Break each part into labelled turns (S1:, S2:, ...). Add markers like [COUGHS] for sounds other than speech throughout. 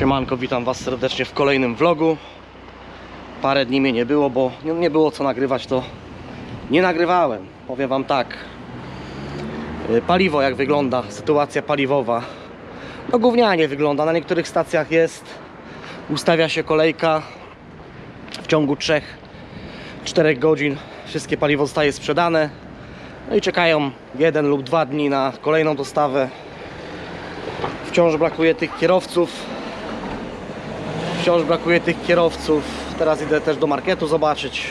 S1: Siemanko, witam Was serdecznie w kolejnym vlogu. Parę dni mnie nie było, bo nie, było co nagrywać, to nie nagrywałem. Powiem Wam tak. Y, Paliwo jak wygląda, sytuacja paliwowa. No gównianie wygląda, na niektórych stacjach jest. Ustawia się kolejka. W ciągu 3-4 godzin wszystkie paliwo zostaje sprzedane. No i czekają jeden lub dwa dni na kolejną dostawę. Wciąż brakuje tych kierowców. Wciąż brakuje tych kierowców. Teraz idę też do marketu zobaczyć.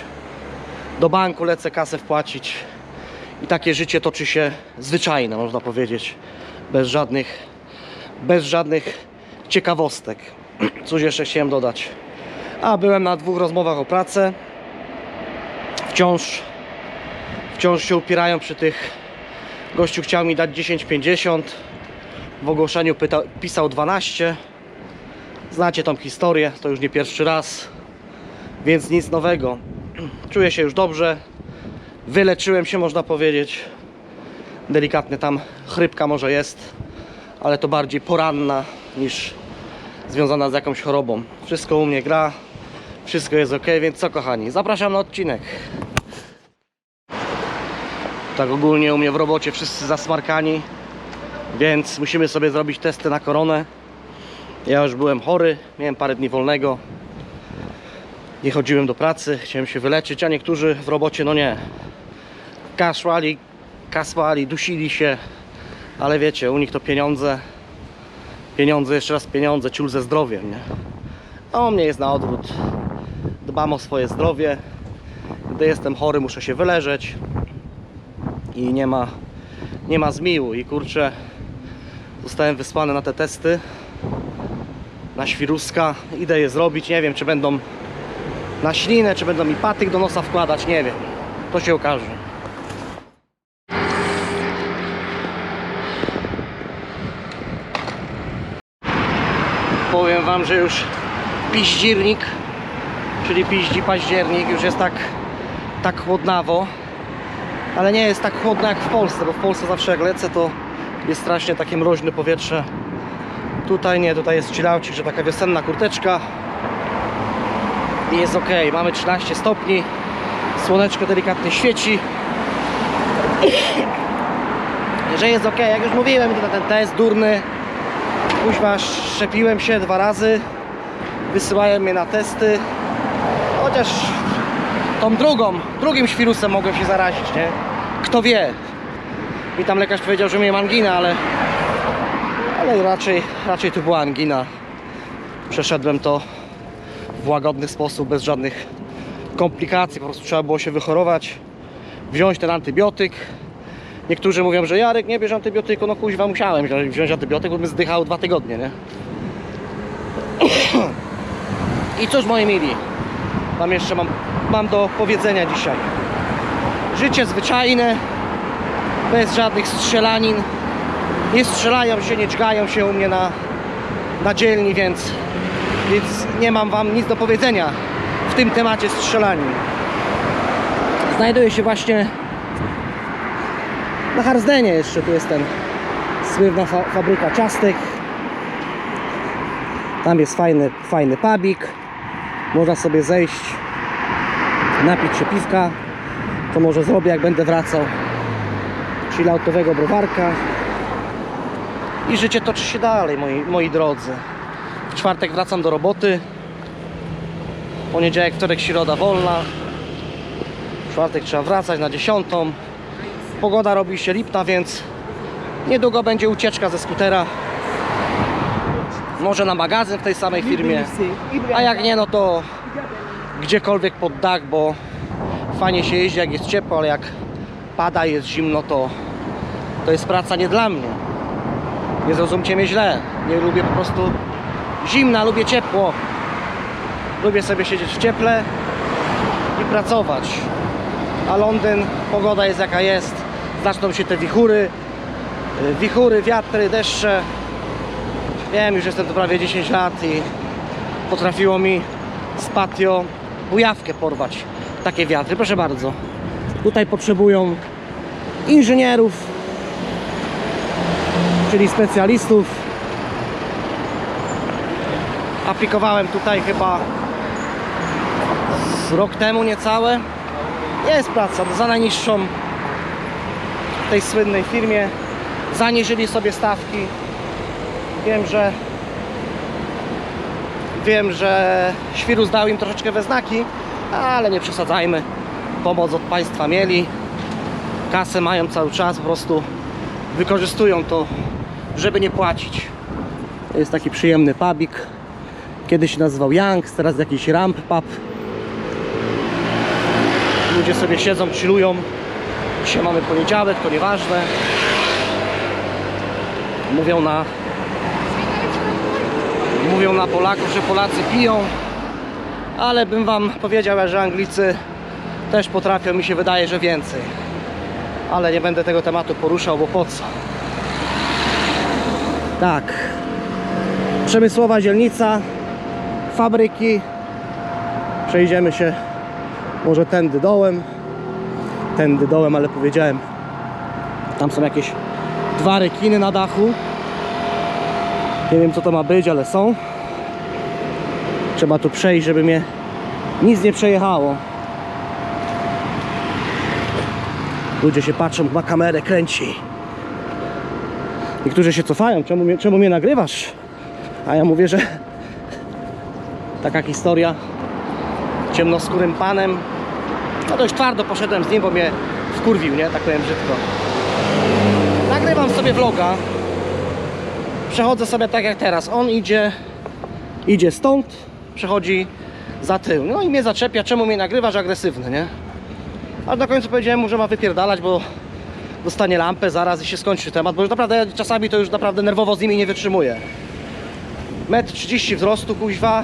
S1: Do banku lecę kasę wpłacić. I takie życie toczy się zwyczajne, można powiedzieć. Bez żadnych, bez żadnych ciekawostek. Coś jeszcze chciałem dodać. A byłem na dwóch rozmowach o pracę. Wciąż, wciąż się upierają przy tych. Gościu chciał mi dać 10,50. W ogłoszeniu pisał 12. Znacie tą historię, to już nie pierwszy raz, więc nic nowego. Czuję się już dobrze. Wyleczyłem się, można powiedzieć. Delikatnie tam chrypka może jest, ale to bardziej poranna niż związana z jakąś chorobą. Wszystko u mnie gra, wszystko jest ok, więc co kochani, zapraszam na odcinek. Tak ogólnie u mnie w robocie wszyscy zasmarkani, więc musimy sobie zrobić testy na koronę. Ja już byłem chory, miałem parę dni wolnego. Nie chodziłem do pracy, chciałem się wyleczyć, a niektórzy w robocie, no nie. Kaszłali, kasłali, dusili się, ale wiecie, u nich to pieniądze. Pieniądze, jeszcze raz pieniądze, ciul ze zdrowiem, nie? A u mnie jest na odwrót. Dbam o swoje zdrowie. Gdy jestem chory, muszę się wyleżeć. I nie ma, nie ma zmiłu. I kurczę, zostałem wysłany na te testy na świruska. Idę je zrobić. Nie wiem, czy będą na ślinę, czy będą mi patyk do nosa wkładać. Nie wiem. To się okaże. Powiem Wam, że już piździrnik, czyli piździ październik, już jest tak, tak chłodnawo. Ale nie jest tak chłodno jak w Polsce, bo w Polsce zawsze jak lecę, to jest strasznie takie mroźne powietrze. Tutaj nie, tutaj jest chillaucik, że taka wiosenna kurteczka. I jest ok, mamy 13 stopni. Słoneczko delikatnie świeci. Że jest ok, jak już mówiłem, to ten test durny. Kuźwa, szczepiłem się dwa razy. Wysyłają mnie na testy. Chociaż tą drugą, drugim świrusem mogłem się zarazić, nie? Kto wie? Mi tam lekarz powiedział, że miałem anginę, ale ale raczej, raczej to była angina. Przeszedłem to w łagodny sposób, bez żadnych komplikacji. Po prostu trzeba było się wychorować, wziąć ten antybiotyk. Niektórzy mówią, że Jarek nie bierz antybiotyku, no kuźwa musiałem wziąć antybiotyk, bo bym zdychał dwa tygodnie, nie? I cóż moi mili, mam jeszcze mam, mam do powiedzenia dzisiaj. Życie zwyczajne, bez żadnych strzelanin. Nie strzelają się, nie dźgają się u mnie na, na dzielni, więc, więc nie mam wam nic do powiedzenia w tym temacie strzelanin. Znajduję się właśnie na Harzdenie jeszcze, tu jest ten słynna fa fabryka ciastek. Tam jest fajny, fajny pubik. Można sobie zejść, napić się piwka. To może zrobię jak będę wracał. Chilloutowego browarka. I życie toczy się dalej, moi, moi drodzy. W czwartek wracam do roboty. Poniedziałek, wtorek, środa wolna. W czwartek trzeba wracać na dziesiątą. Pogoda robi się lipna, więc niedługo będzie ucieczka ze skutera. Może na magazyn w tej samej firmie. A jak nie, no to gdziekolwiek pod dach, bo fajnie się jeździ jak jest ciepło, ale jak pada, jest zimno, to, to jest praca nie dla mnie. Nie zrozumcie mnie źle. Nie lubię po prostu zimna, lubię ciepło. Lubię sobie siedzieć w cieple i pracować. A Londyn, pogoda jest jaka jest. Zaczną się te wichury, y, wichury, wiatry, deszcze. Wiem, już jestem tu prawie 10 lat i potrafiło mi z patio bujawkę porwać. Takie wiatry, proszę bardzo. Tutaj potrzebują inżynierów, czyli specjalistów. Aplikowałem tutaj chyba rok temu niecałe. Jest praca za najniższą w tej słynnej firmie. Zaniżyli sobie stawki. Wiem, że wiem, że świrus dał im troszeczkę we znaki, ale nie przesadzajmy. Pomoc od państwa mieli. Kasę mają cały czas, po prostu wykorzystują to, żeby nie płacić. Jest taki przyjemny pubik. Kiedyś się nazywał Youngs, teraz jakiś Ramp Pub. Ludzie sobie siedzą, chillują. Dzisiaj mamy poniedziałek, to nieważne. Mówią na mówią na Polaków, że Polacy piją, ale bym wam powiedział, że Anglicy też potrafią, mi się wydaje, że więcej. Ale nie będę tego tematu poruszał, bo po co? Tak. Przemysłowa dzielnica, fabryki. Przejdziemy się może tędy dołem. Tędy dołem, ale powiedziałem, tam są jakieś dwa rekiny na dachu. Nie wiem co to ma być, ale są. Trzeba tu przejść, żeby mnie nic nie przejechało. Ludzie się patrzą, ma kamerę, kręci. Niektórzy się cofają, czemu mnie, czemu mnie nagrywasz? A ja mówię, że taka historia ciemnoskórym panem. No dość twardo poszedłem z nim, bo mnie wkurwił, nie? Tak powiem brzydko. Nagrywam sobie vloga. Przechodzę sobie tak jak teraz. On idzie, idzie stąd, przechodzi za tył. No i mnie zaczepia, czemu mnie nagrywasz agresywny, nie? Ale na końcu powiedziałem mu, że ma wypierdalać, bo dostanie lampę zaraz i się skończy temat, bo już naprawdę czasami to już naprawdę nerwowo z nimi nie wytrzymuję. Metr 30 wzrostu, kuźwa,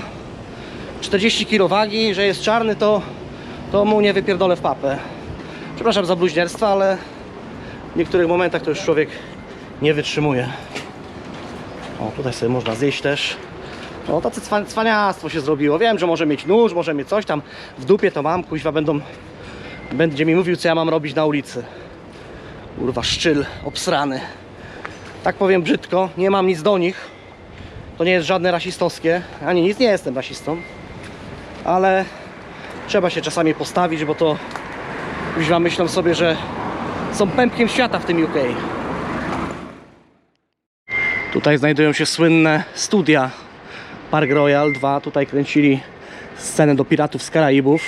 S1: 40 kg wagi, że jest czarny, to, to mu nie wypierdolę w papę. Przepraszam za bluźnierstwa, ale w niektórych momentach to już człowiek nie wytrzymuje. O, tutaj sobie można zjeść też. No, tacy cwa- cwaniactwo się zrobiło. Wiem, że może mieć nóż, może mieć coś tam w dupie, to mam, kuźwa, będą, będzie mi mówił, co ja mam robić na ulicy. Kurwa, szczyl obsrany. Tak powiem brzydko, nie mam nic do nich. To nie jest żadne rasistowskie, ani nic, nie jestem rasistą. Ale trzeba się czasami postawić, bo to kuźwa myślą sobie, że są pępkiem świata w tym UK. Tutaj znajdują się słynne studia Park Royal 2. Tutaj kręcili scenę do Piratów z Karaibów.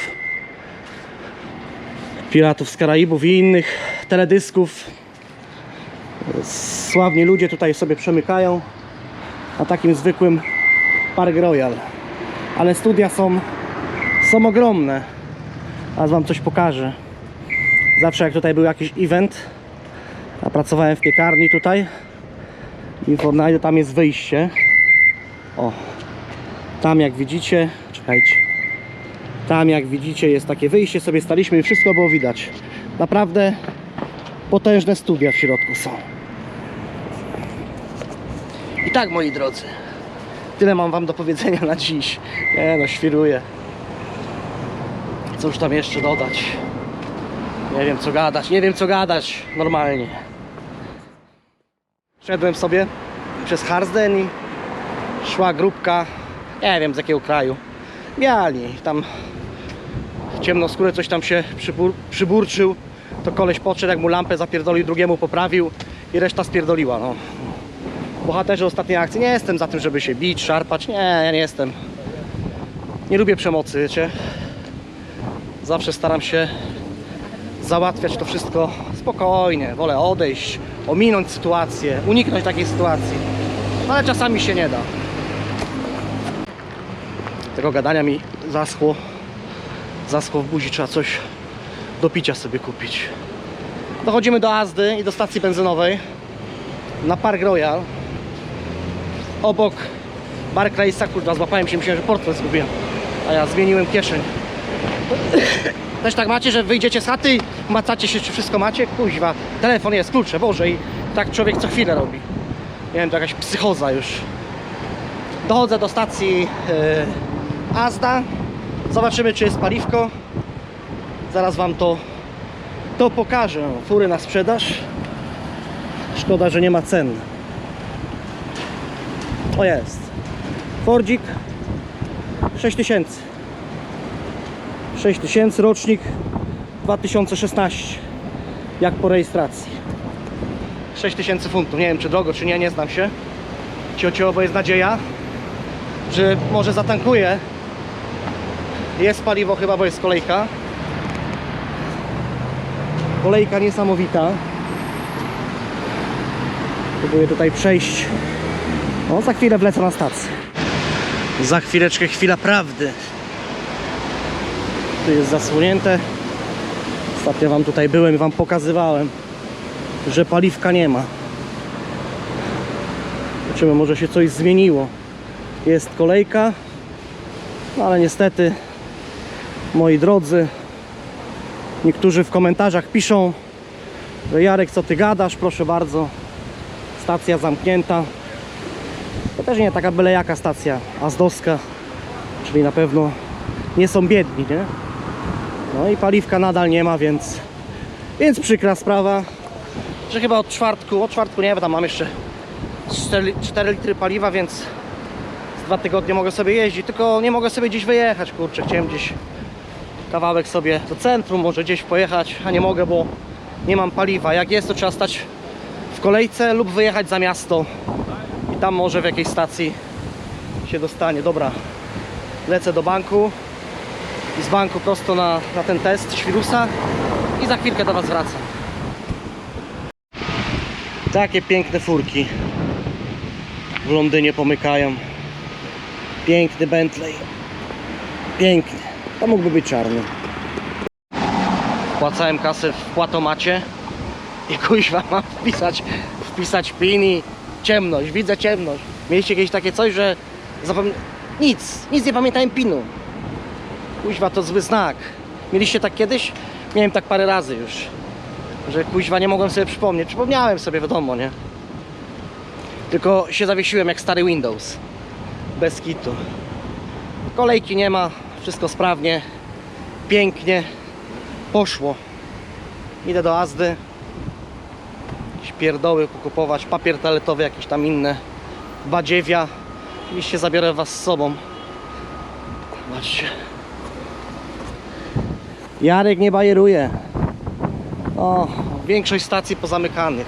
S1: Piratów z Karaibów i innych teledysków. Sławni ludzie tutaj sobie przemykają na takim zwykłym Park Royal. Ale studia są, są ogromne. Aż wam coś pokażę. Zawsze jak tutaj był jakiś event, a pracowałem w piekarni tutaj, i Fortnite tam jest wyjście. O, tam jak widzicie, czekajcie. Tam jak widzicie jest takie wyjście, sobie staliśmy i wszystko było widać. Naprawdę potężne studia w środku są. I tak moi drodzy, tyle mam wam do powiedzenia na dziś. Nie no, świruję. Cóż tam jeszcze dodać? Nie wiem co gadać, nie wiem co gadać normalnie. Szedłem sobie przez Harsden i szła grupka, nie wiem z jakiego kraju. Biali, tam ciemnoskóry coś tam się przybur, przyburczył. To koleś podszedł, jak mu lampę zapierdolił, drugiemu poprawił i reszta spierdoliła. No. Bohaterzy ostatniej akcji, nie jestem za tym, żeby się bić, szarpać, nie, ja nie jestem. Nie lubię przemocy, wiecie. Zawsze staram się załatwiać to wszystko spokojnie. Wolę odejść, ominąć sytuację, uniknąć takiej sytuacji. No, Ale czasami się nie da. Tego gadania mi zaschło. Zaschło w buzi, trzeba coś do picia sobie kupić. Dochodzimy do Azdy i do stacji benzynowej na Park Royal. Obok Barclaysa, kurwa, złapałem się, myślałem, że portfel zgubiłem. A ja zmieniłem kieszeń. [COUGHS] Też tak macie, że wyjdziecie z chaty macacie się, czy wszystko macie? Kuźwa, telefon jest, klucze, Boże i tak człowiek co chwilę robi. Nie wiem, to jakaś psychoza już. Dochodzę do stacji yy, Azda. Zobaczymy, czy jest paliwko. Zaraz Wam to, to pokażę. Fury na sprzedaż. Szkoda, że nie ma cen. O jest. Fordzik 6000 6000 rocznik 2016 jak po rejestracji 6000 funtów, nie wiem czy drogo czy nie, nie znam się Ciocio, bo jest nadzieja że może zatankuję jest paliwo chyba, bo jest kolejka kolejka niesamowita. Próbuję tutaj przejść. No za chwilę wlecę na stację za chwileczkę chwila prawdy. Tu jest zasłonięte. Ostatnio wam tutaj byłem i wam pokazywałem że paliwka nie ma. Zobaczymy może się coś zmieniło. Jest kolejka no ale niestety moi drodzy niektórzy w komentarzach piszą Jarek co ty gadasz proszę bardzo. Stacja zamknięta. To też nie taka byle jaka stacja. Azdowska czyli na pewno nie są biedni nie? no i paliwka nadal nie ma więc więc przykra sprawa że chyba od czwartku od czwartku nie bo tam mam jeszcze 4, 4 litry paliwa więc z dwa tygodnie mogę sobie jeździć tylko nie mogę sobie gdzieś wyjechać kurczę chciałem gdzieś kawałek sobie do centrum może gdzieś pojechać a nie mogę bo nie mam paliwa. Jak jest to trzeba stać w kolejce lub wyjechać za miasto. I tam może w jakiejś stacji się dostanie. Dobra lecę do banku. I z banku prosto na, na ten test świrusa. I za chwilkę do Was wracam. Takie piękne furki w Londynie pomykają. Piękny Bentley. Piękny to mógłby być czarny płacałem kasę w płatomacie i kuźwa mam wpisać, wpisać PIN i ciemność, widzę ciemność. Mieliście jakieś takie coś, że zapomnę... Nic, nic nie pamiętałem PINu. Kuźwa to zły znak. Mieliście tak kiedyś? Miałem tak parę razy już. Że kuźwa nie mogłem sobie przypomnieć. Przypomniałem sobie, wiadomo, nie? Tylko się zawiesiłem jak stary Windows. Bez kitu. Kolejki nie ma, wszystko sprawnie, pięknie. Poszło. Idę do Azdy. Pierdoły pokupować, papier toaletowy, jakieś tam inne. Badziewia. Oczywiście zabiorę Was z sobą. Zobaczcie. Jarek nie bajeruje. O, większość stacji pozamykanych.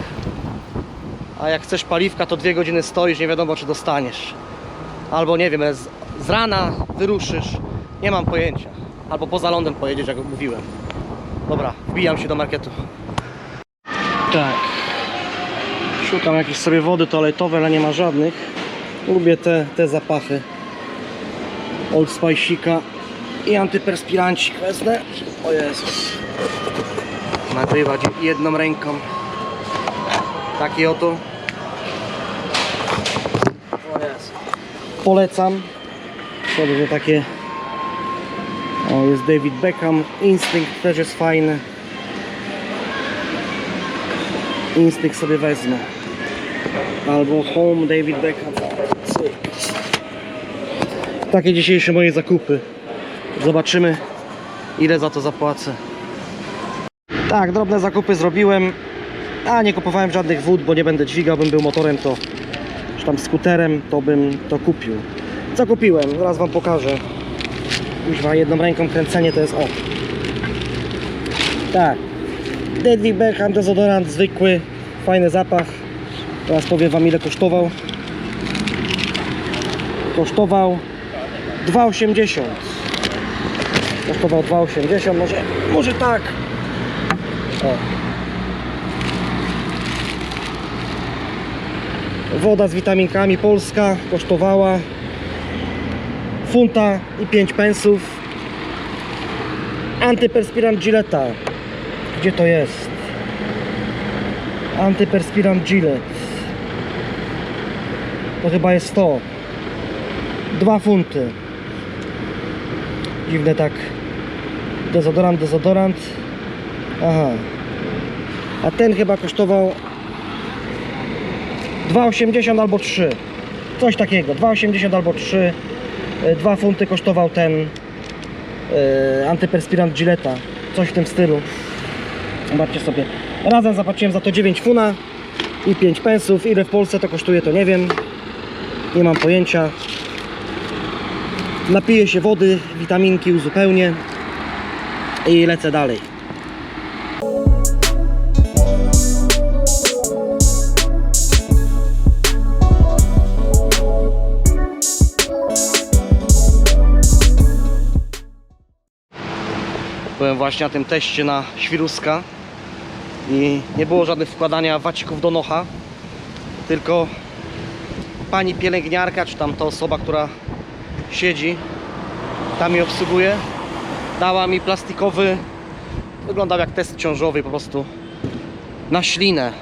S1: A jak chcesz paliwka, to dwie godziny stoisz, nie wiadomo czy dostaniesz. Albo nie wiem, z, z rana wyruszysz. Nie mam pojęcia. Albo poza lądem pojedziesz, jak mówiłem. Dobra, wbijam się do marketu. Tak. Szukam jakieś sobie wody toaletowe, ale nie ma żadnych. Lubię te, te zapachy. Old Spice'ika i antyperspirancik wezmę. O Jezus. Nagrywać jedną ręką. Taki oto. O Jezu. Polecam. Sobie takie o, jest David Beckham. Instynkt też jest fajny. Instynkt sobie wezmę. Albo Home David Beckham. Takie dzisiejsze moje zakupy. Zobaczymy ile za to zapłacę. Tak, drobne zakupy zrobiłem. A nie kupowałem żadnych wód, bo nie będę dźwigał, bym był motorem to czy tam skuterem, to bym to kupił. Co kupiłem? Zaraz wam pokażę. Kuźwa, jedną ręką kręcenie to jest o. Tak. David Beckham dezodorant zwykły, fajny zapach. Teraz powiem wam ile kosztował. Kosztował 2,80. Kosztował 2,80, może, może tak. O. Woda z witaminkami polska kosztowała funta i 5 pensów. Antyperspirant Gilletta. Gdzie to jest? Antyperspirant Gillette. To chyba jest to. Dwa funty. Dziwne tak. Dezodorant, dezodorant. Aha. A ten chyba kosztował 2,80 albo 3. Coś takiego. 2,80 albo 3. 2 funty kosztował ten yy, antyperspirant Gilletta. Coś w tym stylu. Zobaczcie sobie. Razem zapłaciłem za to 9 funa i 5 pensów. Ile w Polsce to kosztuje, to nie wiem. Nie mam pojęcia. Napiję się wody, witaminki uzupełnię i lecę dalej. Byłem właśnie na tym teście na świruska i nie było żadnych wkładania wacików do nocha, tylko pani pielęgniarka, czy tam ta osoba, która siedzi, tam mi obsługuje, dała mi plastikowy, wyglądał jak test ciążowy po prostu, na ślinę.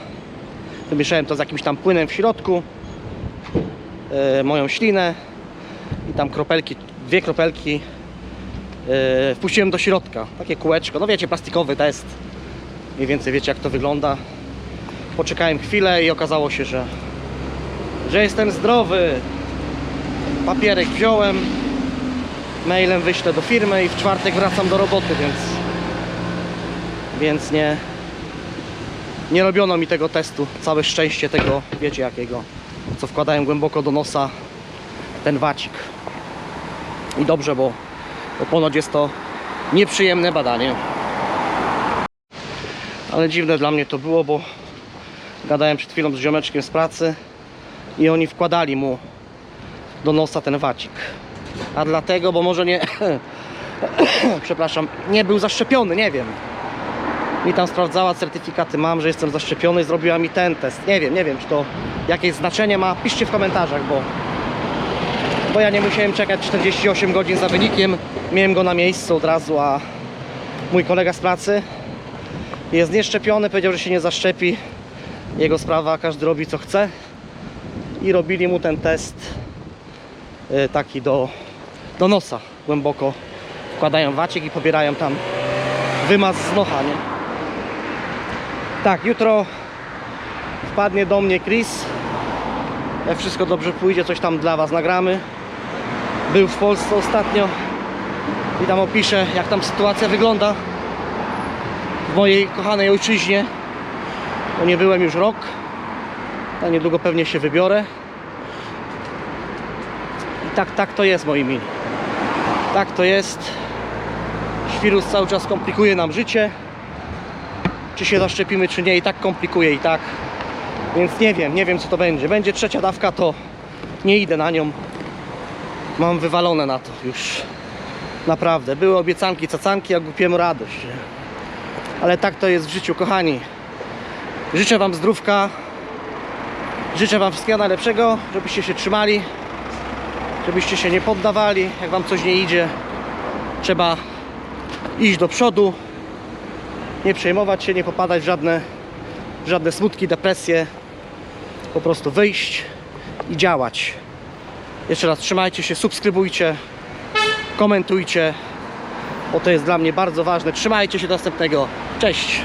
S1: Wymieszałem to z jakimś tam płynem w środku, e, moją ślinę i tam kropelki, dwie kropelki e, wpuściłem do środka, takie kółeczko, no wiecie, plastikowy test, mniej więcej wiecie jak to wygląda. Poczekałem chwilę i okazało się, że, że jestem zdrowy. Papierek wziąłem, mailem wyślę do firmy i w czwartek wracam do roboty, więc więc nie nie robiono mi tego testu. Całe szczęście tego, wiecie jakiego, co wkładałem głęboko do nosa ten wacik. I dobrze, bo, bo ponoć jest to nieprzyjemne badanie. Ale dziwne dla mnie to było, bo gadałem przed chwilą z ziomeczkiem z pracy i oni wkładali mu do nosa ten wacik. A dlatego, bo może nie, [COUGHS] przepraszam, nie był zaszczepiony, nie wiem. Mi tam sprawdzała, certyfikaty mam, że jestem zaszczepiony zrobiła mi ten test. Nie wiem, nie wiem, czy to jakieś znaczenie ma. Piszcie w komentarzach, bo, bo ja nie musiałem czekać 48 godzin za wynikiem. Miałem go na miejscu od razu, a mój kolega z pracy jest nieszczepiony, powiedział, że się nie zaszczepi. Jego sprawa, każdy robi co chce. I robili mu ten test y, taki do, do nosa głęboko. Wkładają wacik i pobierają tam wymaz z nocha, nie? Tak, jutro wpadnie do mnie Chris. Jak wszystko dobrze pójdzie, coś tam dla Was nagramy. Był w Polsce ostatnio i tam opiszę, jak tam sytuacja wygląda w mojej kochanej ojczyźnie. Bo nie byłem już rok. A niedługo pewnie się wybiorę. I tak, tak to jest, moi mili. Tak to jest. Świrus cały czas komplikuje nam życie. Czy się zaszczepimy, czy nie, i tak komplikuje, i tak. Więc nie wiem, nie wiem co to będzie. Będzie trzecia dawka, to nie idę na nią. Mam wywalone na to już. Naprawdę. Były obiecanki, cacanki, a głupiemu radość. Ale tak to jest w życiu, kochani. Życzę Wam zdrówka. Życzę Wam wszystkiego najlepszego, żebyście się trzymali, żebyście się nie poddawali. Jak Wam coś nie idzie, trzeba iść do przodu, nie przejmować się, nie popadać w żadne, w żadne smutki, depresje. Po prostu wyjść i działać. Jeszcze raz trzymajcie się, subskrybujcie, komentujcie, bo to jest dla mnie bardzo ważne. Trzymajcie się do następnego. Cześć!